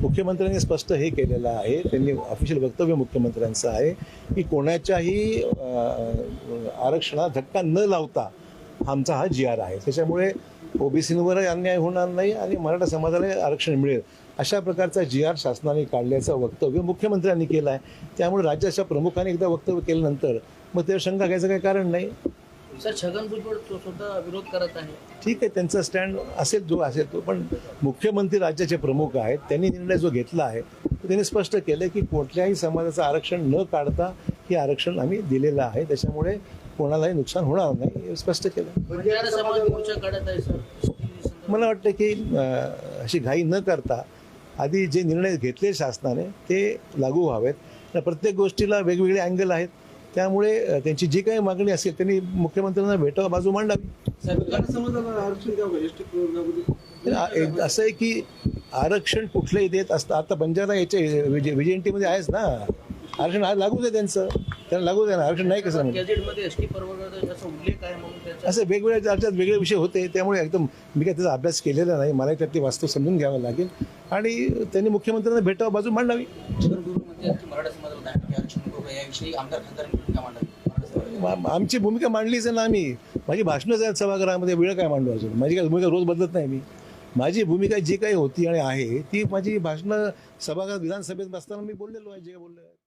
मुख्यमंत्र्यांनी स्पष्ट हे केलेलं आहे त्यांनी ऑफिशियल वक्तव्य मुख्यमंत्र्यांचं आहे की कोणाच्याही आरक्षणात धक्का न लावता आमचा हा जी आर आहे. त्याच्यामुळे ओबीसीवर अन्याय होणार नाही आणि मराठा समाजाला आरक्षण मिळेल. अशा प्रकारचा जी आर शासनाने काढल्याचं वक्तव्य मुख्यमंत्र्यांनी केलं आहे. त्यामुळे राज्याच्या प्रमुखांनी एकदा वक्तव्य केल्यानंतर मग त्यावर शंका घ्यायचं काही कारण नाही. सर छगन भुजबळ तो सुद्धा विरोध करत आहे. ठीक आहे त्यांचा स्टँड असेल जो असेल तो पण मुख्यमंत्री राज्याचे प्रमुख आहेत त्यांनी निर्णय जो घेतला आहे तो त्यांनी स्पष्ट केलं की कुठल्याही समाजाचं आरक्षण न काढता हे आरक्षण आम्ही दिलेलं आहे. त्याच्यामुळे कोणालाही नुकसान होणार नाही हे स्पष्ट केलं. सर. मला वाटतं की अशी घाई न करता आधी जे निर्णय घेतले शासनाने ते लागू व्हावेत. प्रत्येक गोष्टीला वेगवेगळे अँगल आहेत. त्यामुळे त्यांची जी काही मागणी असेल त्यांनी मुख्यमंत्र्यांना भेटावं बाजू मांडावी. असं आहे की आरक्षण कुठलंही देत असतं आता बंजारा याचे व्हीजीएनटी मध्ये आहेच ना. आरक्षण आज लागूच आहे त्यांचं. त्यांना लागूच आहे ना आरक्षण नाही कसं असं वेगवेगळ्या राज्यात वेगळे विषय होते त्यामुळे एकदम मी काय त्याचा अभ्यास केलेला नाही. मला त्यातली वास्तव समजून घ्यावं लागेल. आणि त्यांनी मुख्यमंत्र्यांना भेटावं बाजू मांडावी. याविषयी आमदार खासदारांनी भूमिका मांडावी मा- आमची भूमिका मांडलीच आहे ना आम्ही. माझी भाषणच आहेत सभागृहामध्ये वेळ काय मांडू अजून? माझी काय भूमिका रोज बदलत नाही मी. माझी भूमिका जी काही होती आणि आहे ती माझी भाषणं सभागृहात विधानसभेत बसताना मी बोललेलो आहे जे काही बोललेलो आहे